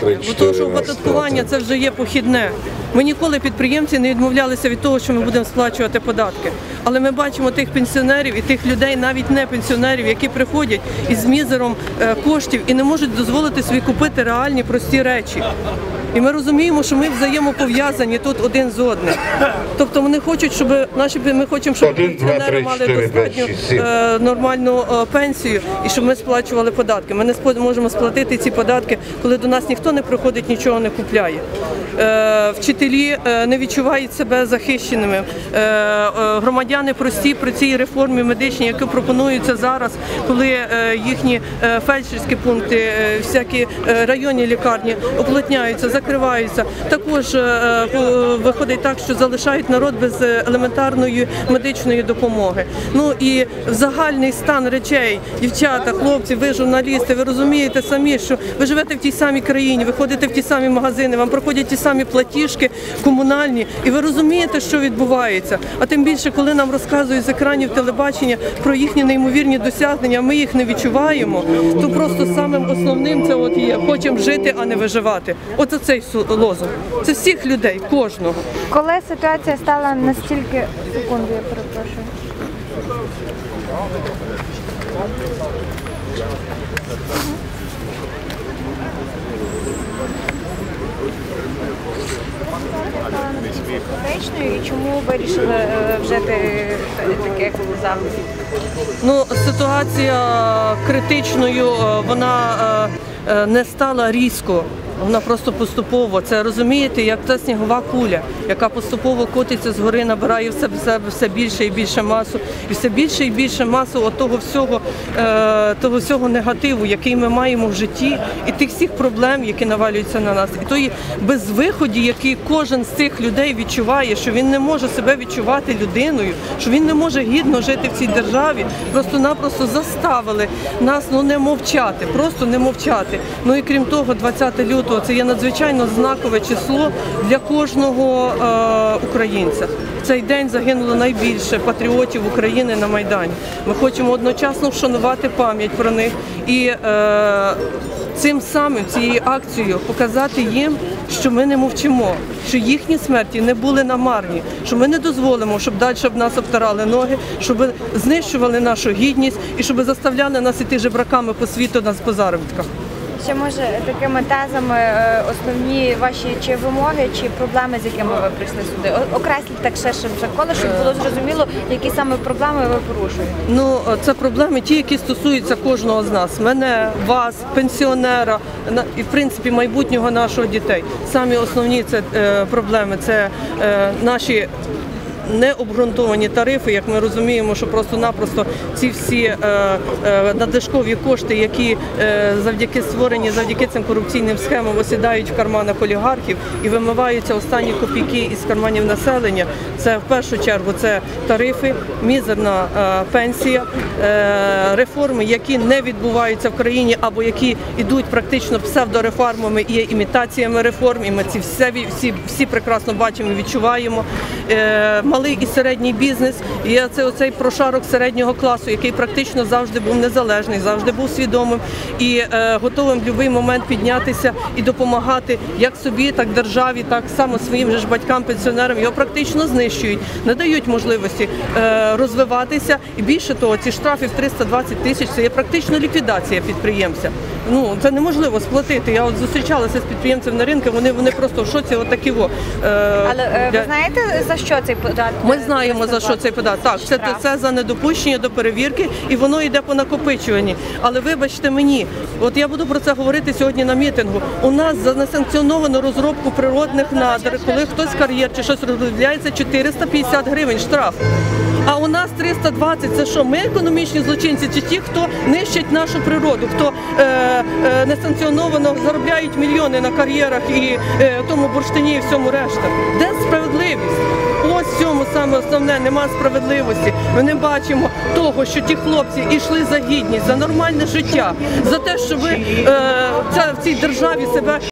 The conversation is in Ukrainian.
Бо тому що оподаткування це вже є похідне. Ми ніколи підприємці не відмовлялися від того, що ми будемо сплачувати податки. Але ми бачимо тих пенсіонерів і тих людей, навіть не пенсіонерів, які приходять із мізером е, коштів і не можуть дозволити собі купити реальні прості речі. І ми розуміємо, що ми взаємопов'язані тут один з одним. Тобто вони хочуть, щоб наші ми хочемо, щоб пенсіонери мали достатньо е, нормальну е, пенсію і щоб ми сплачували податки. Ми не можемо сплатити ці податки, коли до нас ніхто не приходить, нічого не купляє. Е, Вчителі е, не відчувають себе захищеними. Е, е, Громадяни прості при цій реформі медичній, які пропонуються зараз, коли е, їхні е, фельдшерські пункти, е, всякі е, районні лікарні оплотняються, закриваються. Також е, е, виходить так, що залишають народ без елементарної медичної допомоги. Ну і загальний стан речей, дівчата, хлопці, ви журналісти, ви розумієте самі, що ви живете в тій самій країні, ви ходите в ті самі магазини, вам проходять ті самі платіжки комунальні, і ви розумієте, що відбувається. А тим більше, коли нам розказують з екранів телебачення про їхні неймовірні досягнення, ми їх не відчуваємо, то просто самим основним це от є хочемо жити, а не виживати. От цей лозунг. Це всіх людей, кожного. Коли ситуація стала настільки секунду, я перепрошую. І чому вирішили вжити таких заходів? Ну, ситуація критичною, е, вона е, е, не стала різко. Вона просто поступово. Це розумієте, як та снігова куля, яка поступово котиться згори, набирає в все, все більше і більше масу, і все більше і більше масу от того всього, е, того всього негативу, який ми маємо в житті, і тих всіх проблем, які навалюються на нас, і тої безвиході, який кожен з цих людей відчуває, що він не може себе відчувати людиною, що він не може гідно жити в цій державі. Просто-напросто заставили нас ну не мовчати, просто не мовчати. Ну і крім того, 20 лютого це є надзвичайно знакове число для кожного е, українця. В цей день загинуло найбільше патріотів України на Майдані. Ми хочемо одночасно вшанувати пам'ять про них і е, цим самим цією акцією показати їм, що ми не мовчимо, що їхні смерті не були намарні, що ми не дозволимо, щоб далі об нас обтирали ноги, щоб знищували нашу гідність і щоб заставляли нас іти жебраками по світу нас по заробітках. Ще може такими тезами е, основні ваші чи вимоги, чи проблеми, з якими ви прийшли сюди? Окресліть так ще вже коло, щоб було зрозуміло, які саме проблеми ви порушуєте. Ну, це проблеми ті, які стосуються кожного з нас. Мене, вас, пенсіонера і в принципі майбутнього нашого дітей. Самі основні це е, проблеми це е, наші. Необґрунтовані тарифи, як ми розуміємо, що просто-напросто ці всі е, е, надлишкові кошти, які е, завдяки створені, завдяки цим корупційним схемам осідають в карманах олігархів і вимиваються останні копійки із карманів населення. Це в першу чергу це тарифи, мізерна пенсія, реформи, які не відбуваються в країні або які йдуть практично псевдореформами і імітаціями реформ. І ми ці всі, всі, всі прекрасно бачимо, відчуваємо. Малий і середній бізнес. І це оцей прошарок середнього класу, який практично завжди був незалежний, завжди був свідомим і е, готовим в будь-який момент піднятися і допомагати як собі, так державі, так само своїм же ж батькам, пенсіонерам. Його практично знищують, не дають можливості е, розвиватися. І більше того, ці штрафи в 320 тисяч це є практично ліквідація підприємця. Ну це неможливо сплатити. Я от зустрічалася з підприємцем на ринку. Вони вони просто в шоці. Отакі во. Е, Але е, ви для- знаєте за що цей податок? ми знаємо за що цей податок. Так, це, Штраф. це за недопущення до перевірки, і воно йде по накопичуванні. Але вибачте мені, от я буду про це говорити сьогодні на мітингу. У нас за несанкціоновану розробку природних надр, коли хтось кар'єр чи щось розробляється, 450 гривень штраф. А у нас 320 це що? Ми економічні злочинці, чи ті, хто нищать нашу природу, хто е, е, несанкціоновано заробляють мільйони на кар'єрах і е, тому бурштині і всьому решта. Де справедливість? Ось в цьому саме основне, нема справедливості. Ми не бачимо того, що ті хлопці йшли за гідність, за нормальне життя, за те, щоб е, це в цій державі себе